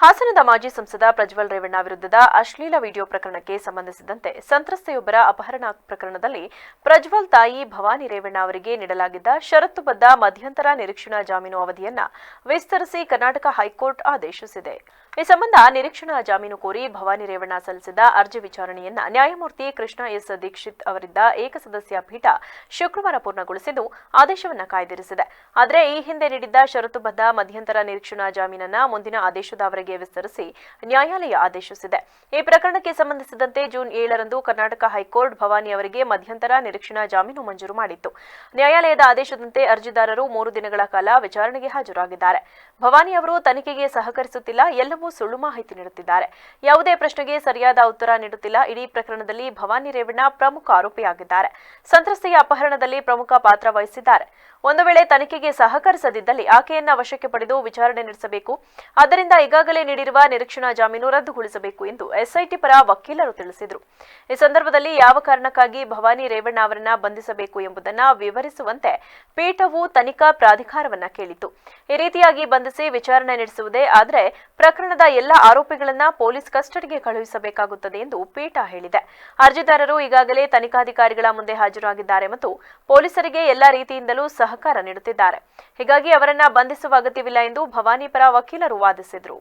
ಹಾಸನದ ಮಾಜಿ ಸಂಸದ ಪ್ರಜ್ವಲ್ ರೇವಣ್ಣ ವಿರುದ್ಧದ ಅಶ್ಲೀಲ ವಿಡಿಯೋ ಪ್ರಕರಣಕ್ಕೆ ಸಂಬಂಧಿಸಿದಂತೆ ಸಂತ್ರಸ್ತೆಯೊಬ್ಬರ ಅಪಹರಣ ಪ್ರಕರಣದಲ್ಲಿ ಪ್ರಜ್ವಲ್ ತಾಯಿ ಭವಾನಿ ರೇವಣ್ಣ ಅವರಿಗೆ ನೀಡಲಾಗಿದ್ದ ಷರತ್ತುಬದ್ಧ ಮಧ್ಯಂತರ ನಿರೀಕ್ಷಣಾ ಜಾಮೀನು ಅವಧಿಯನ್ನ ವಿಸ್ತರಿಸಿ ಕರ್ನಾಟಕ ಹೈಕೋರ್ಟ್ ಆದೇಶಿಸಿದೆ. ಈ ಸಂಬಂಧ ನಿರೀಕ್ಷಣಾ ಜಾಮೀನು ಕೋರಿ ಭವಾನಿ ರೇವಣ್ಣ ಸಲ್ಲಿಸಿದ ಅರ್ಜಿ ವಿಚಾರಣೆಯನ್ನ ನ್ಯಾಯಮೂರ್ತಿ ಕೃಷ್ಣ ಎಸ್ ದೀಕ್ಷಿತ್ ಅವರಿದ್ದ ಏಕಸದಸ್ಯ ಪೀಠ ಶುಕ್ರವಾರ ಪೂರ್ಣಗೊಳಿಸಿದ್ದು ಆದೇಶವನ್ನ ಕಾಯ್ದಿರಿಸಿದೆ. ಆದರೆ ಈ ಹಿಂದೆ ನೀಡಿದ್ದ ಷರತ್ತುಬದ್ಧ ಮಧ್ಯಂತರ ನಿರೀಕ್ಷಣಾ ಜಾಮೀನನ್ನ ಮುಂದಿನ ಆದೇಶದವರೆಗೆ ವಿಸ್ತರಿಸಿ ನ್ಯಾಯಾಲಯ ಆದೇಶಿಸಿದೆ. ಈ ಪ್ರಕರಣಕ್ಕೆ ಸಂಬಂಧಿಸಿದಂತೆ ಜೂನ್ ಏಳರಂದು ಕರ್ನಾಟಕ ಹೈಕೋರ್ಟ್ ಭವಾನಿ ಅವರಿಗೆ ಮಧ್ಯಂತರ ನಿರೀಕ್ಷಣಾ ಜಾಮೀನು ಮಂಜೂರು ಮಾಡಿತ್ತು. ನ್ಯಾಯಾಲಯದ ಆದೇಶದಂತೆ ಅರ್ಜಿದಾರರು ಮೂರು ದಿನಗಳ ಕಾಲ ವಿಚಾರಣೆಗೆ ಹಾಜರಾಗಿದ್ದಾರೆ. ಭವಾನಿ ಅವರು ತನಿಖೆಗೆ ಸಹಕರಿಸುತ್ತಿಲ್ಲ ಎಲ್ಲವೂ ಸುಳ್ಳು ಮಾಹಿತಿ ನೀಡುತ್ತಿದ್ದಾರೆ. ಯಾವುದೇ ಪ್ರಶ್ನೆಗೆ ಸರಿಯಾದ ಉತ್ತರ ನೀಡುತ್ತಿಲ್ಲ. ಇಡೀ ಪ್ರಕರಣದಲ್ಲಿ ಭವಾನಿ ರೇವಣ್ಣ ಪ್ರಮುಖ ಆರೋಪಿಯಾಗಿದ್ದಾರೆ. ಸಂತ್ರಸ್ತೆಯ ಅಪಹರಣದಲ್ಲಿ ಪ್ರಮುಖ ಪಾತ್ರ ವಹಿಸಿದ್ದಾರೆ. ಒಂದು ವೇಳೆ ತನಿಖೆಗೆ ಸಹಕರಿಸದಿದ್ದಲ್ಲಿ ಆಕೆಯನ್ನ ವಶಕ್ಕೆ ಪಡೆದು ವಿಚಾರಣೆ ನಡೆಸಬೇಕು. ಆದ್ದರಿಂದ ಈಗಾಗಲೇ ನೀಡಿರುವ ನಿರೀಕ್ಷಣಾ ಜಾಮೀನು ರದ್ದುಗೊಳಿಸಬೇಕು ಎಂದು ಎಸ್ಐಟಿ ಪರ ವಕೀಲರು ತಿಳಿಸಿದರು. ಈ ಸಂದರ್ಭದಲ್ಲಿ ಯಾವ ಕಾರಣಕ್ಕಾಗಿ ಭವಾನಿ ರೇವಣ್ಣ ಅವರನ್ನ ಬಂಧಿಸಬೇಕು ಎಂಬುದನ್ನ ವಿವರಿಸುವಂತೆ ಪೀಠವು ತನಿಖಾ ಪ್ರಾಧಿಕಾರವನ್ನ ಕೇಳಿತು ಈ ರೀತಿಯಾಗಿ ಬಂಧಿಸಿ ವಿಚಾರಣೆ ನಡೆಸುವುದೇ ಆದರೆ ಪ್ರಕರಣದ ಎಲ್ಲ ಆರೋಪಿಗಳನ್ನ ಪೊಲೀಸ್ ಕಸ್ಟಡಿಗೆ ಕಳುಹಿಸಬೇಕಾಗುತ್ತದೆ ಎಂದು ಪೀಠ ಹೇಳಿದೆ. ಅರ್ಜಿದಾರರು ಈಗಾಗಲೇ ತನಿಖಾಧಿಕಾರಿಗಳ ಮುಂದೆ ಹಾಜರಾಗಿದ್ದಾರೆ ಮತ್ತು ಪೊಲೀಸರಿಗೆ ಎಲ್ಲಾ ರೀತಿಯಿಂದಲೂ ಸಹಕಾರ ನೀಡುತ್ತಿದ್ದಾರೆ. ಹೀಗಾಗಿ ಅವರನ್ನ ಬಂಧಿಸುವ ಅಗತ್ಯವಿಲ್ಲ ಎಂದು ಭವಾನಿ ಪರ ವಕೀಲರು ವಾದಿಸಿದರು.